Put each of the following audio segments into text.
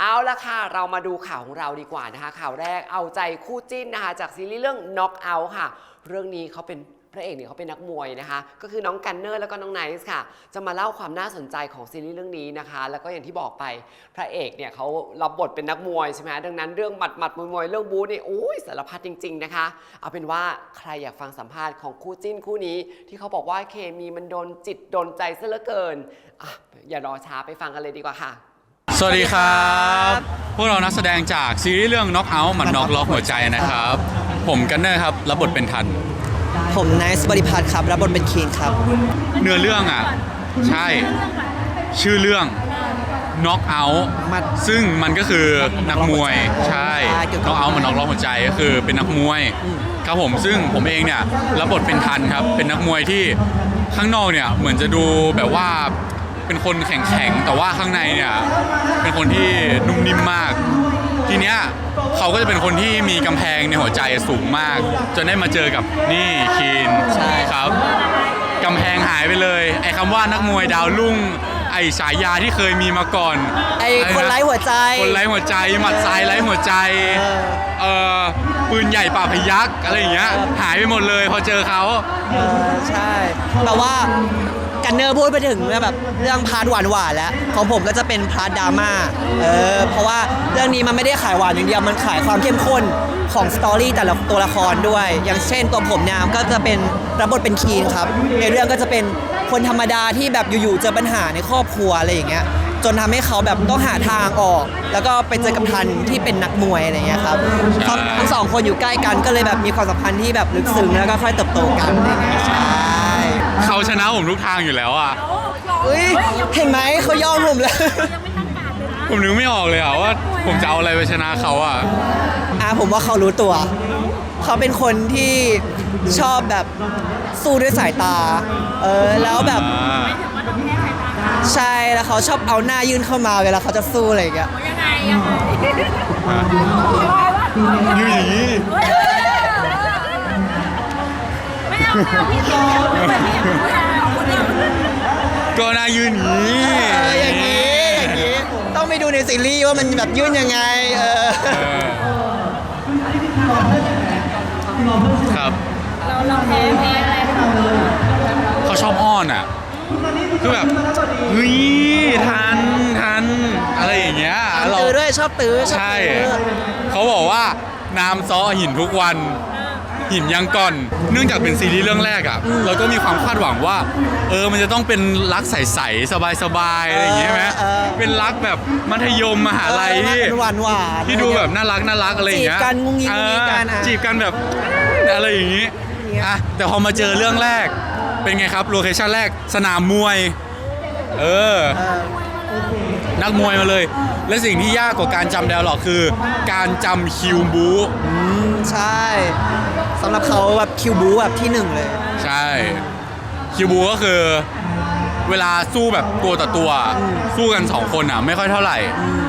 เอาละค่ะเรามาดูข่าวของเราดีกว่านะคะข่าวแรกเอาใจคู่จิ้นนะคะจากซีรีส์เรื่อง Knock Out ค่ะ เรื่องนี้เขาเป็นพระเอกเนี่ยเขาเป็นนักมวยนะคะ ก็คือน้องกันเนอร์แล้วก็น้องไนซ์ค่ะ จะมาเล่าความน่าสนใจของซีรีส์เรื่องนี้นะคะ แล้วก็อย่างที่บอกไปพระเอกเนี่ยเขารับบทเป็นนักมวยใช่ไหมดังนั้นเรื่องหมัดหมัดมวยมวยเรื่องบู๊เนี่ยโอ้ยสารพัดจริง ๆนะคะ เอาเป็นว่าใครอยากฟังสัมภาษณ์ของคู่จิ้นคู่นี้ ที่เขาบอกว่าเคมีมันโดนจิตโดนใจซะเหลือเกินอะอย่ารอช้าไปฟังกันเลยดีกว่าค่ะ สวัสดีครับ พวกเรานักแสดงจากซีรีส์เรื่อง Knock Out มันน็อกล็อกหัวใจนะครับ ผมกันเนอร์ครับ รับบทเป็นทัน ผมนายสบริพัฒน์ครับ รับบทเป็นคีนครับ เนื้อเรื่องอะ ใช่ ชื่อเรื่อง Knock Out มันซึ่งมันก็คือนักมวย ใช่ใช่เกี่ยวกับ Knock Out มันน็อกล็อกหัวใจก็คือเป็นนักมวย ครับผมซึ่งผมเองเนี่ย รับบทเป็นทันครับ เป็นนักมวยที่ข้างนอกเนี่ย เหมือนจะดูแบบว่า เป็นคนแข็งๆ แต่ว่าข้างในเนี่ย เป็นคนที่นุ่มนิ่มมาก ทีเนี้ยเขาก็จะเป็นคนที่มีกำแพงในหัวใจสูงมาก จนได้มาเจอกับนี่คีนใช่ครับกำแพงหายไปเลย ไอ้คำว่านักมวยดาวรุ่ง ไอ้ฉายาที่เคยมีมาก่อน ไอ้คนไร้หัวใจ คนไร้หัวใจ หมัดทรายไร้หัวใจเออเออปืนใหญ่ป่าพยักอะไรอย่างเงี้ย หายไปหมดเลยพอเจอเขาเออใช่ แต่ว่า กันเนอร์พูดไปถึงแบบเรื่องพาร์ทหวานหวานๆแล้วของผมก็จะเป็นพาร์ทดราม่าเออเพราะว่าเรื่องนี้มันไม่ได้ขายหวานอย่างเดียวมันขายความเข้มข้นของสตอรี่แต่ละตัวละครด้วย อย่างเช่นตัวผมเนี่ยก็จะเป็นรับบทเป็นคีนครับในเรื่องก็จะเป็นคนธรรมดาที่แบบอยู่ๆเจอปัญหาในครอบครัวอะไรอย่างเงี้ยจนทำให้เขาแบบต้องหาทางออก แล้วก็ไปเจอกับทันที่เป็นนักมวยอะไรอย่างเงี้ยครับทั้งสองคนอยู่ใกล้กันก็เลยแบบมีความสัมพันธ์ที่แบบลึกซึ้งแล้วก็ค่อยเติบโตกันอะไรเงี้ย เขาชนะผมทุกทางอยู่แล้วอะ อุ้ยเห็นไหมเขายอมผมแล้วผมนึกไม่ออกเลยอะว่า ผมจะเอาอะไรไปชนะเขาอะ อะผมว่าเขารู้ตัว เขาเป็นคนที่ชอบแบบสู้ด้วยสายตา เออแล้วแบบอ่าใช่แล้วเขาชอบเอาหน้ายื่นเข้ามาเวลาเขาจะสู้อะไรอย่างเงี้ย ยังไงยังไงยืนอย่างนี้ไม่เอาไม่เอาพี่เดีย ก็น่ายืนอย่างนี้ เอออย่างนี้ อย่างนี้ ต้องไปดูในซีรีส์ว่ามันแบบยื่นยังไง เออเออครับ เราเราแพ้แพ้อะไรเขาเขาชอบอ้อนอะ คือแบบเฮ้ยทันทันอะไรอย่างเงี้ยเราตื้อด้วยชอบตื้อชอบใช่ตื้อเขาบอกว่าน้ำซ้อหินทุกวัน หินยังก่อน เนื่องจากเป็นซีรีส์เรื่องแรกอะเราก็มีความคาดหวังว่า เออมันจะต้องเป็นรักใสๆสบายๆอะไรอย่างเงี้ยไหมเออ เป็นรักแบบมัธยมมหาลัยที่หวานหวานๆที่ดูแบบน่ารักน่ารักอะไรอย่างเงี้ยจีบกันงุ้งงิ้งงุ้งงิ้งกันเอออะ จีบกันแบบอะไรอย่างงี้อะแต่พอมาเจอเรื่องแรกเป็นไงครับโลเคชั่นแรกสนามมวย เออ เออนักมวยมาเลย และสิ่งที่ยากกว่าการจำแดวหรอกคือ การจำคิวบู อืมใช่ สำหรับเขาแบบคิวบูแบบที่หนึ่งเลย ใช่ คิวบูก็คือ เวลาสู้แบบตัวต่อตัว สู้กันสองคนอะ ไม่ค่อยเท่าไหร่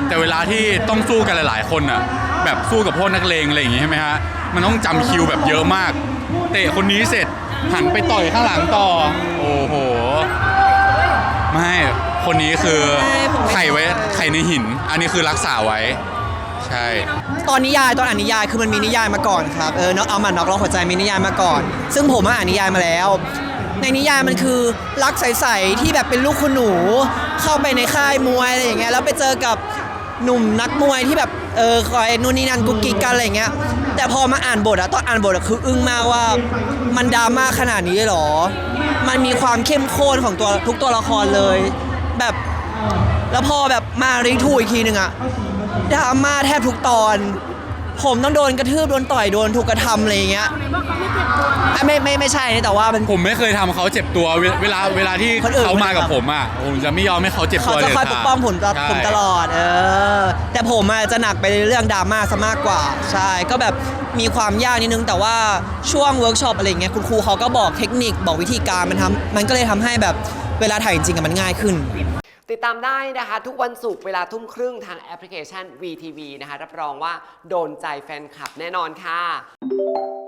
แต่เวลาที่ต้องสู้กันหลาย ๆ คนอะ แบบสู้กับพวกนักเลงอะไรอย่างงี้ใช่ไหมฮะมันต้องจำคิวแบบเยอะมาก เตะคนนี้เสร็จหันไปต่อยข้างหลังต่อ โอ้โห ไม่ คนนี้คือไม่ผมไม่ไข่ไว้ชอบเลยไข่ในหิน อันนี้คือรักษาไว้ ใช่ ตอนนิยายตอนอ่านนิยายคือมันมีนิยายมาก่อนครับเออน็อกเอามันน็อกล็อกหัวใจมีนิยายมาก่อน ซึ่งผมอะอ่านนิยายมาแล้ว ในนิยายมันคือรักใสๆที่แบบเป็นลูกคุณหนู เข้าไปในค่ายมวยอะไรอย่างเงี้ยแล้วไปเจอกับหนุ่มนักมวยที่แบบเออคอยนู่นนี่นั่นกุ๊กกิ๊กกันอะไรอย่างเงี้ยแต่พอมาอ่านบทอะตอนอ่านบทอะคืออึ้งมากว่ามันดราม่าขนาดนี้เลยเหรอ มันมีความเข้มข้นของตัวทุกตัวละครเลย แบบแล้วพอแบบมารีทูอีกทีหนึ่งอะ ดราม่าแทบทุกตอน ผมต้องโดนกระทืบโดนต่อยโดนถูกกระทำอะไรอย่างเงี้ยไหนว่าเขาไม่เจ็บตัวอะไม่ไม่ไม่ใช่นะแต่ว่ามัน ผมไม่เคยทำเขาเจ็บตัวเวเวลาเวลาที่คนอื่น เขามากับไม่ทำผมอะผมจะไม่ยอมให้เขาเจ็บเขาตัวจะเลยคอยปกป้องผมตลอดใช่ผมตลอด เออ แต่ผมอะจะหนักไปเรื่องดราม่าซะมากกว่า ใช่ ก็แบบมีความยากนิดนึง แต่ว่าช่วงเวิร์กช็อปอะไรอย่างเงี้ย คุณครูเขาก็บอกเทคนิคบอกวิธีการมันทำมันก็เลยทำให้แบบเวลาถ่ายจริงๆอะมันง่ายขึ้น ติดตามได้นะคะ ทุกวันศุกร์เวลาทุ่มครึ่งทางแอปพลิเคชัน VTV นะคะ รับรองว่าโดนใจแฟนคลับแน่นอนค่ะ